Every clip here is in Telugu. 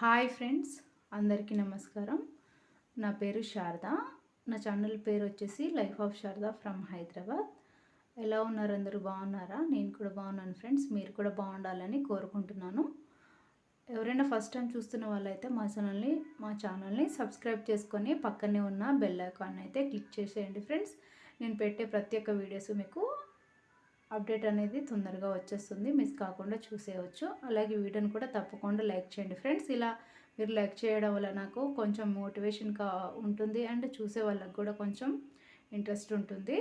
హాయ్ ఫ్రెండ్స్ అందరికీ నమస్కారం. నా పేరు శారద. నా ఛానల్ పేరు వచ్చేసి life of Sharada from Hyderabad. ఎలా ఉన్నారు అందరూ? బాగున్నారా? నేను కూడా బాగున్నాను ఫ్రెండ్స్. మీరు కూడా బాగుండాలని కోరుకుంటున్నాను. ఎవరైనా ఫస్ట్ టైం చూస్తున్న వాళ్ళైతే మా ఛానల్ని మా ఛానల్ని సబ్స్క్రైబ్ చేసుకొని పక్కనే ఉన్న బెల్ ఐకాన్ అయితే క్లిక్ చేసేయండి ఫ్రెండ్స్. నేను పెట్టే ప్రతి ఒక్క వీడియోస్ మీకు అప్డేట్ అనేది తొందరగా వచ్చేస్తుంది. మిస్ కాకుండా చూసేయవచ్చు అలాగే వీడియోని కూడా తప్పకుండా లైక్ చేయండి ఫ్రెండ్స్. ఇలా మీరు లైక్ చేయడం వల్ల నాకు కొంచెం మోటివేషన్ కా ఉంటుంది అండ్ చూసే వాళ్ళకి కూడా కొంచెం ఇంట్రెస్ట్ ఉంటుంది.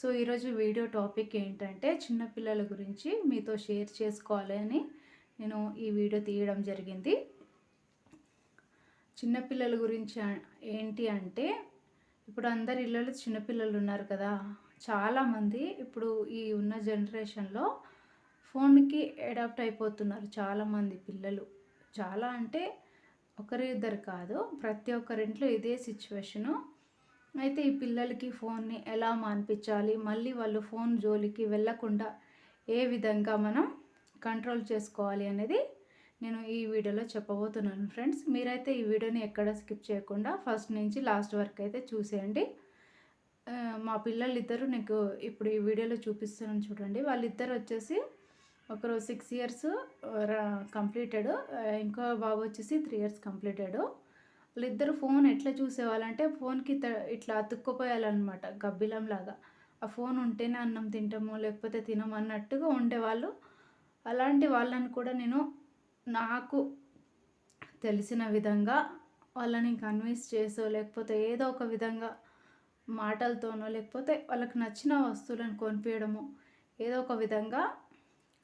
సో ఈరోజు వీడియో టాపిక్ ఏంటంటే చిన్నపిల్లల గురించి మీతో షేర్ చేసుకోవాలి నేను ఈ వీడియో తీయడం జరిగింది. చిన్నపిల్లల గురించి ఏంటి అంటే ఇప్పుడు అందరి ఇళ్ళలో చిన్నపిల్లలు ఉన్నారు కదా. చాలామంది ఇప్పుడు ఈ ఉన్న జనరేషన్లో ఫోన్కి అడాప్ట్ అయిపోతున్నారు చాలామంది పిల్లలు. చాలా అంటే ఒకరి ఇద్దరు కాదు ప్రతి ఒక్కరింట్లో ఇదే సిచ్యువేషను. అయితే ఈ పిల్లలకి ఫోన్ని ఎలా మాన్పించాలి? మళ్ళీ వాళ్ళు ఫోన్ జోలికి వెళ్ళకుండా ఏ విధంగా మనం కంట్రోల్ చేసుకోవాలి అనేది నేను ఈ వీడియోలో చెప్పబోతున్నాను ఫ్రెండ్స్. మీరైతే ఈ వీడియోని ఎక్కడ స్కిప్ చేయకుండా ఫస్ట్ నుంచి లాస్ట్ వరకు అయితే చూసేయండి. మా పిల్లలు ఇద్దరు నీకు ఇప్పుడు ఈ వీడియోలో చూపిస్తున్నాను చూడండి. వాళ్ళిద్దరు వచ్చేసి ఒకరు సిక్స్ ఇయర్స్ కంప్లీటెడ్ ఇంకో బాబు వచ్చేసి త్రీ ఇయర్స్ కంప్లీటెడ్ వాళ్ళిద్దరు ఫోన్ ఎట్లా చూసేవాళ్ళంటే ఫోన్కి ఇట్లా అతుక్కుపోయాలన్నమాట గబ్బిలంలాగా ఆ ఫోన్ ఉంటేనే అన్నం తింటాము లేకపోతే తినము అన్నట్టుగా ఉండేవాళ్ళు. అలాంటి వాళ్ళని కూడా నేను నాకు తెలిసిన విధంగా వాళ్ళని కన్విన్స్ చేసో లేకపోతే ఏదో ఒక విధంగా మాటలతోనో లేకపోతే వాళ్ళకి నచ్చిన వస్తువులను కొనిపించడము ఏదో ఒక విధంగా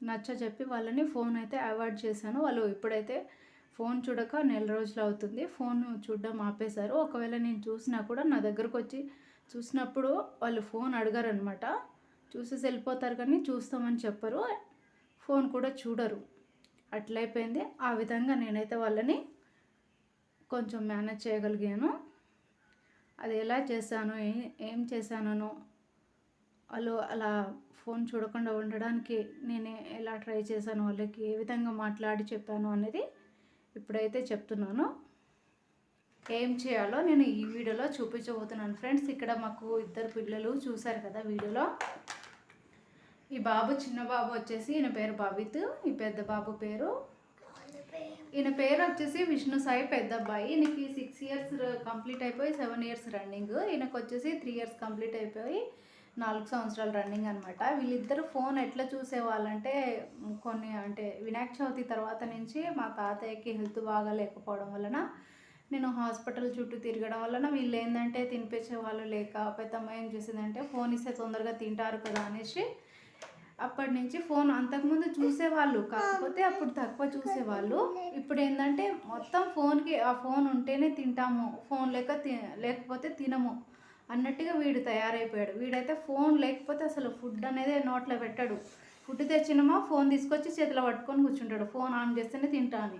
నచ్చ చెప్పి వాళ్ళని ఫోన్ అయితే అవాయిడ్ చేశాను. వాళ్ళు ఇప్పుడైతే ఫోన్ చూడక నెల రోజులు అవుతుంది. ఫోన్ చూడడం ఆపేశారు. ఒకవేళ నేను చూసినా కూడా నా దగ్గరకు వచ్చి చూసినప్పుడు వాళ్ళు ఫోన్ అడగరు అనమాట చూసేసి వెళ్ళిపోతారు కానీ చూస్తామని చెప్పరు. ఫోన్ కూడా చూడరు. అట్లయిపోయింది. ఆ విధంగా నేనైతే వాళ్ళని కొంచెం మేనేజ్ చేయగలిగాను. అది ఎలా చేశాను? ఏం చేశానో వాళ్ళు అలా ఫోన్ చూడకుండా ఉండడానికి నేను ఎలా ట్రై చేశాను? వాళ్ళకి ఏ విధంగా మాట్లాడి చెప్పాను అనేది ఇప్పుడైతే చెప్తున్నాను. ఏం చేయాలో నేను ఈ వీడియోలో చూపించబోతున్నాను. ఫ్రెండ్స్ ఇక్కడ మాకు ఇద్దరు పిల్లలు చూశారు కదా వీడియోలో. ఈ బాబు చిన్న బాబు వచ్చేసి ఈయన పేరు భవిత్ ఈ పెద్ద బాబు పేరు ఈయన పేరు వచ్చేసి విష్ణు సాయి పెద్ద అబ్బాయి ఈయనకి సిక్స్ ఇయర్స్ కంప్లీట్ అయిపోయి సెవెన్ ఇయర్స్ రన్నింగ్ ఈయనకు వచ్చేసి త్రీ ఇయర్స్ కంప్లీట్ అయిపోయి నాలుగు సంవత్సరాలు రన్నింగ్ అనమాట వీళ్ళిద్దరు ఫోన్ ఎట్లా చూసేవాళ్ళంటే కొన్ని అంటే వినాయక చవితి తర్వాత నుంచి మా తాతయ్యకి హెల్త్ బాగా లేకపోవడం వలన నేను హాస్పిటల్ చుట్టూ తిరగడం వలన వీళ్ళు ఏంటంటే తినిపించే వాళ్ళు లేక పెద్దమ్మ ఏం చేసిందంటే ఫోన్ ఇస్తే తొందరగా తింటారు కదా అనేసి అప్పటి నుంచి ఫోన్ అంతకుముందు చూసేవాళ్ళు. కాకపోతే అప్పుడు తక్కువ చూసేవాళ్ళు. ఇప్పుడు ఏంటంటే మొత్తం ఫోన్కి ఆ ఫోన్ ఉంటేనే తింటాము. ఫోన్ లేక తి లేకపోతే తినము. అన్నట్టుగా వీడు తయారైపోయాడు. వీడైతే ఫోన్ లేకపోతే అసలు ఫుడ్ అనేది నోట్లో పెట్టాడు. ఫుడ్ తెచ్చినమా ఫోన్ తీసుకొచ్చి చేతిలో పట్టుకొని కూర్చుంటాడు. ఫోన్ ఆన్ చేస్తేనే తింటాను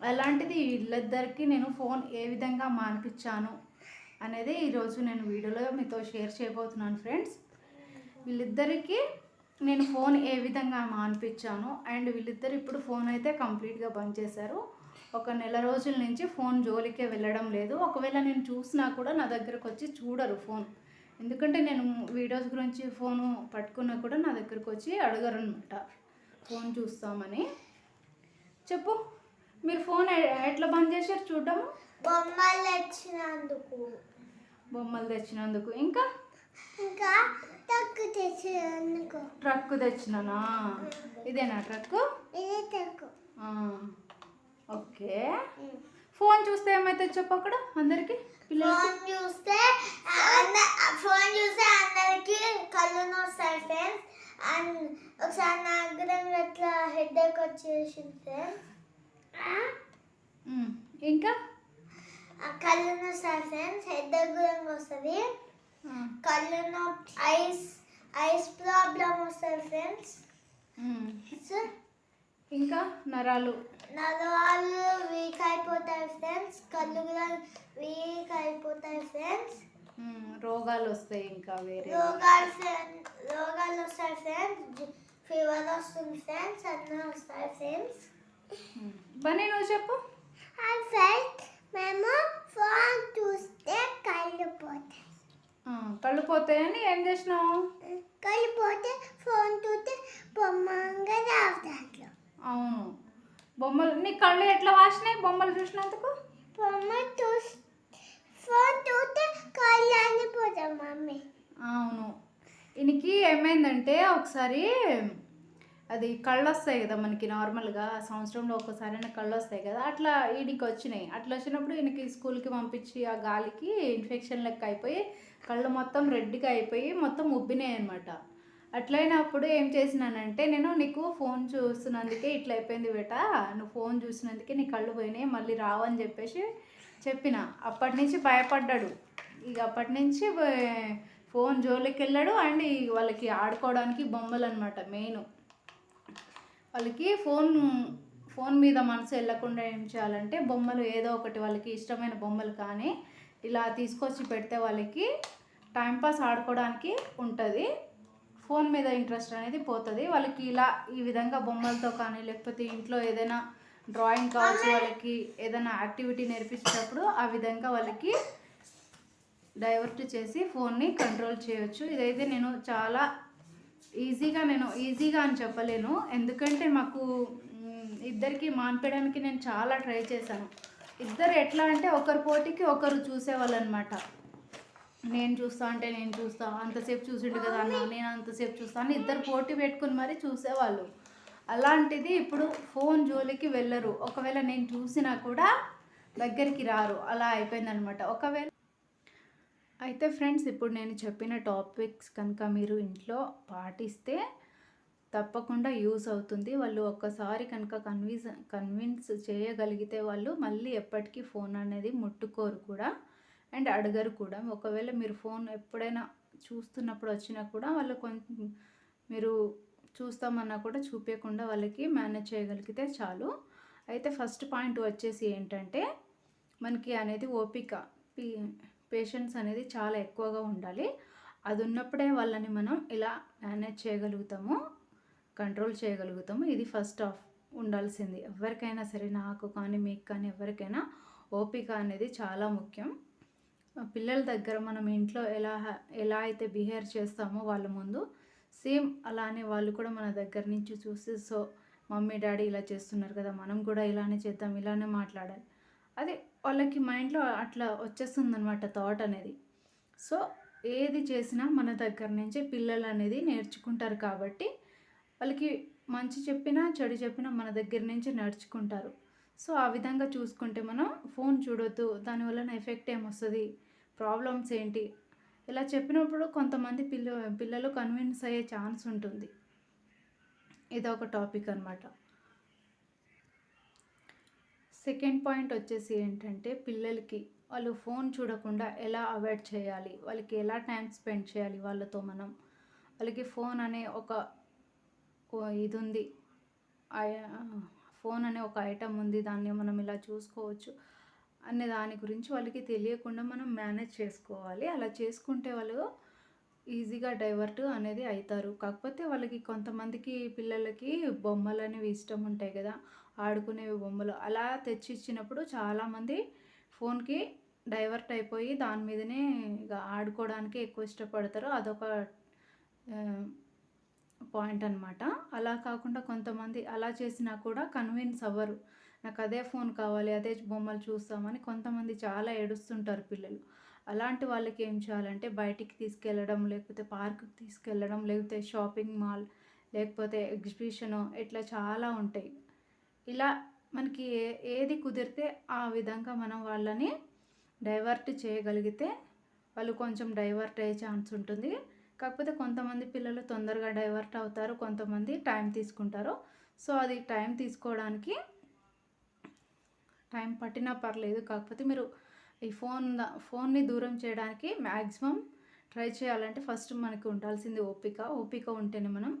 అలాంటిది వీళ్ళిద్దరికి నేను ఫోన్ ఏ విధంగా మానిపించాను అనేది ఈరోజు నేను వీడియోలో మీతో షేర్ చేయబోతున్నాను ఫ్రెండ్స్. వీళ్ళిద్దరికీ నేను ఫోన్ ఏ విధంగా మానిపించాను అండ్ వీళ్ళిద్దరు ఇప్పుడు ఫోన్ అయితే కంప్లీట్గా బంద్ చేశారు. ఒక నెల రోజుల నుంచి ఫోన్ జోలికే వెళ్ళడం లేదు. ఒకవేళ నేను చూసినా కూడా నా దగ్గరకు వచ్చి చూడరు ఫోన్. ఎందుకంటే నేను వీడియోస్ గురించి ఫోను పట్టుకున్నా కూడా నా దగ్గరకు వచ్చి అడగరు అనమాట ఫోన్ చూస్తామని. చెప్పు మీరు ఫోన్ ఎట్లా బంద్ చేశారు చూడడం బొమ్మలు తెచ్చినందుకు. బొమ్మలు తెచ్చినందుకు. ఇంకా? ఇంకా ట్రక్ తెచ్చినానా? ఇదేనా ట్రక్ ఓకే. ఫోన్ చూస్తే ఏమైతే చెప్పు అక్కడ అందరికి? ఫోన్ చూస్తే ఫోన్ చూస్తే అందరికి కళ్ళు నొస్తాయి ఫ్రెండ్స్ అండ్ ఒకసారి నాకు కూడా ఇట్లా హెడ్ ఏక్ వచ్చేసింది ఫ్రెండ్స్ ఇంకా? కళ్ళు నొస్తాయి ఫ్రెండ్స్ హెడ్ ఏక్ కూడా వస్తుంది కళ్ళు నొప్పి ఐస్ ఐస్ ప్రాబ్లం వస్తుంది ఫ్రెండ్స్. ఇంకా నరాలు. నరాలు వీక్ అయిపోతాయి ఫ్రెండ్స్. కళ్ళు కూడా వీక్ అయిపోతాయి ఫ్రెండ్స్. రోగాలు వస్తాయి ఇంకా వేరే రోగాలు రోగాలు వస్తాయి ఫ్రెండ్స్. ఫీవర్ వస్తుంది ఫ్రెండ్స్ అన్నీ వస్తాయి ఫ్రెండ్స్. బన్నీ నువ్వు చెప్పు. ఫ్రెండ్స్ మేము ఫోన్ చూస్తే కళ్ళు పోతాయి. కళ్ళు పోతాయని ఏం చేసినావు? కళ్ళు పోతే ఫోన్ చూస్తే బొమ్మంగా రావు దాంట్లో. అవును. బొమ్మలు నీ కళ్ళు ఎట్లా వాసినాయి బొమ్మలు చూసినందుకు? బొమ్మ చూసి ఫోన్ చూస్తే కళ్ళు అని పోతాం మమ్మీ. అవును. ఈయనకి ఏమైందంటే ఒకసారి అది కళ్ళు వస్తాయి కదా మనకి నార్మల్గా సంవత్సరంలో ఒక్కసారైనా కళ్ళు వస్తాయి కదా అట్లా ఈయనకి వచ్చినాయి అట్లా వచ్చినప్పుడు ఈయనకి స్కూల్కి పంపించి ఆ గాలికి ఇన్ఫెక్షన్ లెక్క అయిపోయి కళ్ళు మొత్తం రెడ్గా అయిపోయి మొత్తం ఉబ్బినాయి అనమాట అట్లయినప్పుడు ఏం చేసినానంటే నేను నీకు ఫోన్ చూస్తున్నందుకే ఇట్లా అయిపోయింది బేట నువ్వు ఫోన్ చూసినందుకే నీ కళ్ళు పోయినాయి మళ్ళీ రావని చెప్పేసి చెప్పిన. అప్పటి నుంచి భయపడ్డాడు. ఇక అప్పటి నుంచి ఫోన్ జోలికి వెళ్ళాడు అండ్ వాళ్ళకి ఆడుకోవడానికి బొమ్మలు అనమాట మెయిన్. వాళ్ళకి ఫోన్ ఫోన్ మీద మనసు వెళ్ళకుండా ఏం చేయాలంటే బొమ్మలు ఏదో ఒకటి వాళ్ళకి ఇష్టమైన బొమ్మలు కానీ ఇలా తీసుకొచ్చి పెడితే వాళ్ళకి టైంపాస్ ఆడుకోవడానికి ఉంటుంది. ఫోన్ మీద ఇంట్రెస్ట్ అనేది పోతుంది. వాళ్ళకి ఇలా ఈ విధంగా బొమ్మలతో కానీ లేకపోతే ఇంట్లో ఏదైనా డ్రాయింగ్ కావచ్చు వాళ్ళకి ఏదైనా యాక్టివిటీ నేర్పించేటప్పుడు ఆ విధంగా వాళ్ళకి డైవర్ట్ చేసి ఫోన్ని కంట్రోల్ చేయొచ్చు. ఇదైతే నేను చాలా ఈజీగా నేను ఈజీగా అని చెప్పలేను. ఎందుకంటే మాకు ఇద్దరికి మాన్పేయడానికి నేను చాలా ట్రై చేశాను. ఇద్దరు ఎట్లా అంటే ఒకరి పోటీకి ఒకరు చూసేవాళ్ళు అనమాట నేను చూస్తా అంటే నేను చూస్తా అంతసేపు చూసిండు కదా అన్న నేను అంతసేపు చూస్తా అని ఇద్దరు పోటీ పెట్టుకుని మరీ చూసేవాళ్ళు. అలాంటిది ఇప్పుడు ఫోన్ జోలికి వెళ్ళరు. ఒకవేళ నేను చూసినా కూడా దగ్గరికి రారు. అలా అయిపోయిందనమాట. ఒకవేళ అయితే ఫ్రెండ్స్ ఇప్పుడు నేను చెప్పిన టాపిక్స్ కనుక మీరు ఇంట్లో పాటిస్తే తప్పకుండా యూస్ అవుతుంది. వాళ్ళు ఒక్కసారి కనుక కన్విన్స్ కన్విన్స్ చేయగలిగితే వాళ్ళు మళ్ళీ ఎప్పటికీ ఫోన్ అనేది ముట్టుకోరు కూడా అండ్ అడగరు కూడా. ఒకవేళ మీరు ఫోన్ ఎప్పుడైనా చూస్తున్నప్పుడు వచ్చినా కూడా వాళ్ళు కొంచెం మీరు చూస్తామన్నా కూడా చూపించకుండా వాళ్ళకి మేనేజ్ చేయగలిగితే చాలు. అయితే ఫస్ట్ పాయింట్ వచ్చేసి ఏంటంటే మనకి అనేది ఓపిక. పేషెన్స్ అనేది చాలా ఎక్కువగా ఉండాలి. అది ఉన్నప్పుడే వాళ్ళని మనం ఇలా మేనేజ్ చేయగలుగుతాము కంట్రోల్ చేయగలుగుతాము. ఇది ఫస్ట్ ఆఫ్ ఉండాల్సింది. ఎవరికైనా సరే నాకు కానీ మీకు కానీ ఎవరికైనా ఓపిక అనేది చాలా ముఖ్యం. పిల్లల దగ్గర మనం ఇంట్లో ఎలా ఎలా అయితే బిహేవ్ చేస్తామో వాళ్ళ ముందు సేమ్ అలానే వాళ్ళు కూడా మన దగ్గర నుంచి చూసి సో మమ్మీ డాడీ ఇలా చేస్తున్నారు కదా మనం కూడా ఇలానే చేద్దాం ఇలానే మాట్లాడాలి. అది వాళ్ళకి మైండ్లో అట్లా వచ్చేస్తుంది అనమాట థాట్ అనేది. సో ఏది చేసినా మన దగ్గర నుంచే పిల్లలు అనేది నేర్చుకుంటారు కాబట్టి వాళ్ళకి మంచి చెప్పినా చెడు చెప్పినా మన దగ్గర నుంచే నేర్చుకుంటారు సో ఆ విధంగా చూసుకుంటే మనం ఫోన్ చూడొద్దు దానివల్ల ఎఫెక్ట్ ఏమొస్తుంది ప్రాబ్లమ్స్ ఏంటి ఇలా చెప్పినప్పుడు కొంతమంది పిల్ల పిల్లలు కన్విన్స్ అయ్యే ఛాన్స్ ఉంటుంది. ఇది ఒక టాపిక్ అనమాట సెకండ్ పాయింట్ వచ్చేసి ఏంటంటే పిల్లలకి వాళ్ళు ఫోన్ చూడకుండా ఎలా అవాయిడ్ చేయాలి? వాళ్ళకి ఎలా టైం స్పెండ్ చేయాలి వాళ్ళతో మనం? వాళ్ళకి ఫోన్ అనే ఒక ఇది ఉంది ఫోన్ అనే ఒక ఐటమ్ ఉంది. దాన్ని మనం ఇలా చూసుకోవచ్చు అనే దాని గురించి వాళ్ళకి తెలియకుండా మనం మేనేజ్ చేసుకోవాలి. అలా చేసుకుంటే వాళ్ళు ఈజీగా డైవర్ట్ అనేది అవుతారు కాకపోతే వాళ్ళకి కొంతమందికి పిల్లలకి బొమ్మలు అనేవి ఇష్టం ఉంటాయి కదా. ఆడుకునేవి బొమ్మలు. అలా తెచ్చి ఇచ్చినప్పుడు చాలామంది ఫోన్కి డైవర్ట్ అయిపోయి దాని మీదనే ఇక ఆడుకోవడానికి ఎక్కువ ఇష్టపడతారు. అదొక పాయింట్ అనమాట అలా కాకుండా కొంతమంది అలా చేసినా కూడా కన్విన్స్ అవ్వరు. నాకు అదే ఫోన్ కావాలి అదే బొమ్మలు చూస్తామని కొంతమంది చాలా ఏడుస్తుంటారు పిల్లలు. అలాంటి వాళ్ళకి ఏం చేయాలంటే బయటికి తీసుకెళ్ళడం లేకపోతే పార్క్కి తీసుకెళ్ళడం లేకపోతే షాపింగ్ మాల్ లేకపోతే ఎగ్జిబిషను ఇట్లా చాలా ఉంటాయి. ఇలా మనకి ఏ ఏది కుదిరితే ఆ విధంగా మనం వాళ్ళని డైవర్ట్ చేయగలిగితే వాళ్ళు కొంచెం డైవర్ట్ అయ్యే ఛాన్స్ ఉంటుంది. కాకపోతే కొంతమంది పిల్లలు తొందరగా డైవర్ట్ అవుతారు కొంతమంది టైం తీసుకుంటారు. సో అది టైం తీసుకోవడానికి టైం పట్టినా పర్లేదు. కాకపోతే మీరు ఈ ఫోన్ ఫోన్ని దూరం చేయడానికి మ్యాక్సిమం ట్రై చేయాలంటే ఫస్ట్ మనకి ఉండాల్సింది ఓపిక. ఓపిక ఉంటేనే మనం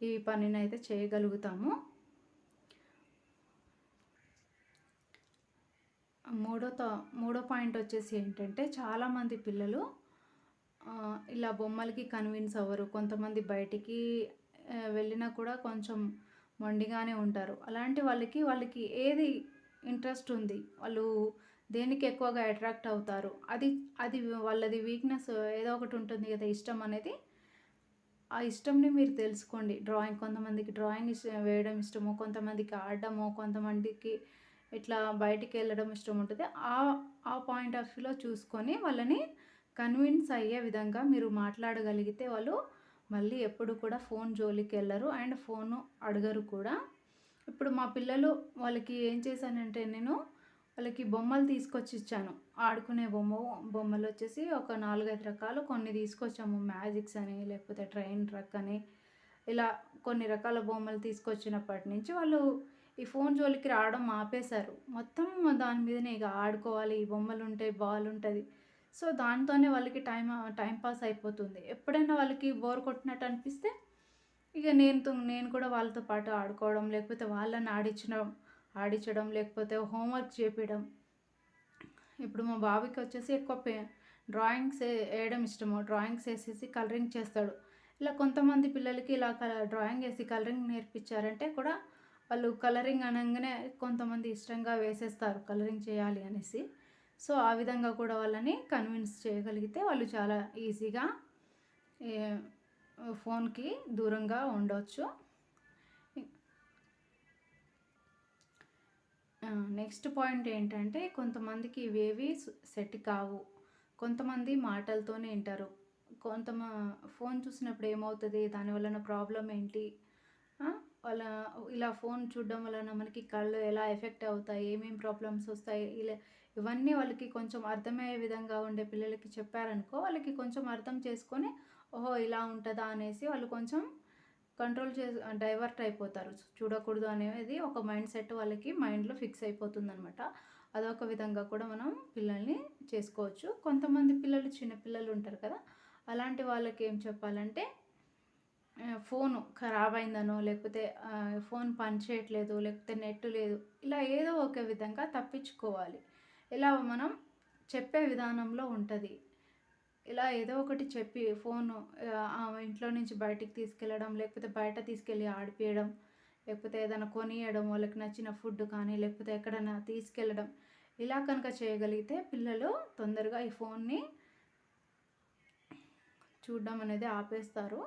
ఈ పనిని అయితే చేయగలుగుతాము. మూడో మూడో పాయింట్ వచ్చేసి ఏంటంటే చాలామంది పిల్లలు ఇలా బొమ్మలకి కన్విన్స్ అవ్వరు. కొంతమంది బయటికి వెళ్ళినా కూడా కొంచెం మొండిగానే ఉంటారు. అలాంటి వాళ్ళకి వాళ్ళకి ఏది ఇంట్రెస్ట్ ఉంది వాళ్ళు దేనికి ఎక్కువగా అట్రాక్ట్ అవుతారు? అది అది వాళ్ళది వీక్నెస్ ఏదో ఒకటి ఉంటుంది కదా ఇష్టం అనేది. ఆ ఇష్టంని మీరు తెలుసుకోండి. డ్రాయింగ్ కొంతమందికి డ్రాయింగ్ ఇష్టం వేయడం ఇష్టమో కొంతమందికి ఆడడమో కొంతమందికి ఇట్లా బయటికి వెళ్ళడం ఇష్టం ఉంటుంది. ఆ ఆ పాయింట్ ఆఫ్ వ్యూలో చూసుకొని వాళ్ళని కన్విన్స్ అయ్యే విధంగా మీరు మాట్లాడగలిగితే వాళ్ళు మళ్ళీ ఎప్పుడు కూడా ఫోన్ జోలికి వెళ్ళరు అండ్ ఫోను అడగరు కూడా. ఇప్పుడు మా పిల్లలు వాళ్ళకి ఏం చేశానంటే నేను వాళ్ళకి బొమ్మలు తీసుకొచ్చి ఇచ్చాను. ఆడుకునే బొమ్మ బొమ్మలు వచ్చేసి ఒక నాలుగైదు రకాలు కొన్ని తీసుకొచ్చాము. మ్యాజిక్స్ అని లేకపోతే ట్రైన్ ట్రక్ అని ఇలా కొన్ని రకాల బొమ్మలు తీసుకొచ్చినప్పటి నుంచి వాళ్ళు ఈ ఫోన్ జోలికి రావడం ఆపేశారు మొత్తం దాని మీదనే ఇక ఆడుకోవాలి ఈ బొమ్మలు ఉంటాయి బాల్ ఉంటుంది సో దాంతోనే వాళ్ళకి టైం టైం పాస్ అయిపోతుంది. ఎప్పుడైనా వాళ్ళకి బోర్ కొట్టినట్టు అనిపిస్తే ఇక నేను నేను కూడా వాళ్ళతో పాటు ఆడుకోవడం లేకపోతే వాళ్ళని ఆడించడం ఆడించడం లేకపోతే హోంవర్క్ చేపించడం ఇప్పుడు మా బాబుకి వచ్చేసి ఎక్కువ పే డ్రాయింగ్స్ వేయడం ఇష్టము. డ్రాయింగ్స్ వేసేసి కలరింగ్ చేస్తాడు. ఇలా కొంతమంది పిల్లలకి ఇలా డ్రాయింగ్ వేసి కలరింగ్ నేర్పించారంటే కూడా వాళ్ళు కలరింగ్ అనగానే కొంతమంది ఇష్టంగా వేసేస్తారు కలరింగ్ చేయాలి అనేసి. సో ఆ విధంగా కూడా వాళ్ళని కన్విన్స్ చేయగలిగితే వాళ్ళు చాలా ఈజీగా ఫోన్కి దూరంగా ఉండవచ్చు నెక్స్ట్ పాయింట్ ఏంటంటే కొంతమందికి ఇవేవి సెట్ కావు. కొంతమంది మాటలతోనే వింటారు. కొంత ఫోన్ చూసినప్పుడు ఏమవుతుంది? దానివలన ప్రాబ్లం ఏంటి? వాళ్ళ ఇలా ఫోన్ చూడడం వలన మనకి కళ్ళు ఎలా ఎఫెక్ట్ అవుతాయి ఏమేమి ప్రాబ్లమ్స్ వస్తాయి ఇలా ఇవన్నీ వాళ్ళకి కొంచెం అర్థమయ్యే విధంగా ఉండే పిల్లలకి చెప్పారనుకో వాళ్ళకి కొంచెం అర్థం చేసుకొని ఓహో ఇలా ఉంటుందా అనేసి వాళ్ళు కొంచెం కంట్రోల్ చే డైవర్ట్ అయిపోతారు. చూడకూడదు అనేది ఒక మైండ్ సెట్ వాళ్ళకి మైండ్లో ఫిక్స్ అయిపోతుంది అనమాట అదొక విధంగా కూడా మనం పిల్లల్ని చేసుకోవచ్చు. కొంతమంది పిల్లలు చిన్న పిల్లలు ఉంటారు కదా అలాంటి వాళ్ళకి ఏం చెప్పాలంటే ఫోన్ ఖరాబ్ అయిందనో లేకపోతే ఫోన్ పనిచేయట్లేదు లేకపోతే నెట్ లేదు ఇలా ఏదో ఒక విధంగా తప్పించుకోవాలి. ఇలా మనం చెప్పే విధానంలో ఉంటుంది. ఇలా ఏదో ఒకటి చెప్పి ఫోన్ ఇంట్లో నుంచి బయటికి తీసుకెళ్ళడం లేకపోతే బయట తీసుకెళ్ళి ఆడిపియడం లేకపోతే ఏదైనా కొనియడం వాళ్ళకి నచ్చిన ఫుడ్ కానీ లేకపోతే ఎక్కడైనా తీసుకెళ్ళడం ఇలా కనుక చేయగలిగితే పిల్లలు తొందరగా ఈ ఫోన్ని చూడడం అనేది ఆపేస్తారు.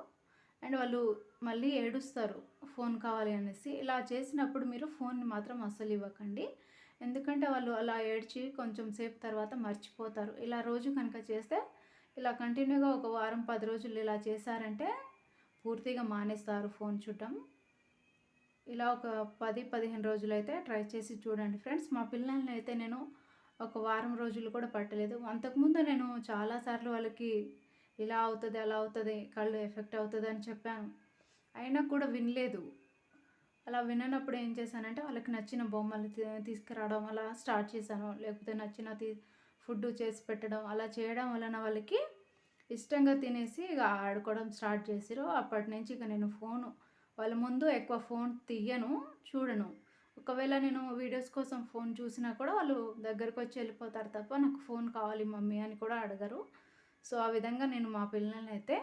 అండ్ వాళ్ళు మళ్ళీ ఏడుస్తారు ఫోన్ కావాలి అనేసి. ఇలా చేసినప్పుడు మీరు ఫోన్ని మాత్రం అస్సలు ఇవ్వకండి. ఎందుకంటే వాళ్ళు అలా ఏడ్చి కొంచెం సేపు తర్వాత మర్చిపోతారు. ఇలా రోజు కనుక చేస్తే ఇలా కంటిన్యూగా ఒక వారం పది రోజులు ఇలా చేశారంటే పూర్తిగా మానేస్తారు ఫోన్ చూడటం. ఇలా ఒక పది పదిహేను రోజులు అయితే ట్రై చేసి చూడండి ఫ్రెండ్స్. మా పిల్లల్ని అయితే నేను ఒక వారం రోజులు కూడా పట్టలేదు. అంతకుముందు నేను చాలాసార్లు వాళ్ళకి ఇలా అవుతుంది అలా అవుతుంది కళ్ళు ఎఫెక్ట్ అవుతుంది అని చెప్పాను. అయినా కూడా వినలేదు. అలా విననప్పుడు ఏం చేశానంటే వాళ్ళకి నచ్చిన బొమ్మలు తీసుకురావడం అలా స్టార్ట్ చేశాను. లేకపోతే నచ్చిన తీ ఫుడ్ చేసి పెట్టడం అలా చేయడం వలన వాళ్ళకి ఇష్టంగా తినేసి ఇక ఆడుకోవడం స్టార్ట్ చేసిరు. అప్పటి నుంచి ఇక నేను ఫోను వాళ్ళ ముందు ఎక్కువ ఫోన్ తీయను చూడను. ఒకవేళ నేను వీడియోస్ కోసం ఫోన్ చూసినా కూడా వాళ్ళు దగ్గరకు వచ్చి వెళ్ళిపోతారు తప్ప నాకు ఫోన్ కావాలి మమ్మీ అని కూడా అడగరు. సో ఆ విధంగా నేను మా పిల్లల్ని అయితే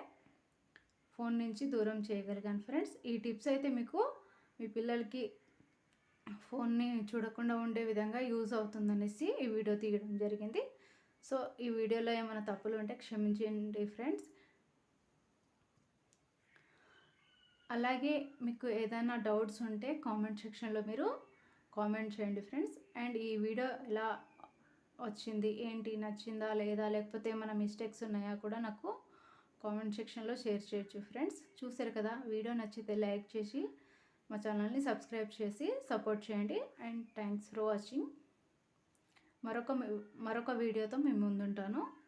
ఫోన్ నుంచి దూరం చేయగలిగాను ఫ్రెండ్స్. ఈ టిప్స్ అయితే మీకు మీ పిల్లలకి ఫోన్ని చూడకుండా ఉండే విధంగా యూజ్ అవుతుందనేసి ఈ వీడియో తీయడం జరిగింది. సో ఈ వీడియోలో ఏమైనా తప్పులు ఉంటే క్షమించండి ఫ్రెండ్స్. అలాగే మీకు ఏదైనా డౌట్స్ ఉంటే కామెంట్ సెక్షన్లో మీరు కామెంట్ చేయండి ఫ్రెండ్స్. అండ్ ఈ వీడియో ఎలా వచ్చింది. ఏంటి? నచ్చిందా? లేదా? లేకపోతే ఏమైనా మిస్టేక్స్ ఉన్నాయా కూడా నాకు కామెంట్ సెక్షన్లో షేర్ చేయొచ్చు ఫ్రెండ్స్ చూసారు కదా? వీడియో నచ్చితే లైక్ చేసి మా ఛానల్ని సబ్స్క్రైబ్ చేసి సపోర్ట్ చేయండి. అండ్ థ్యాంక్స్ ఫర్ వాచింగ్ మరొక మరొక వీడియోతో మేము ముందుంటాను.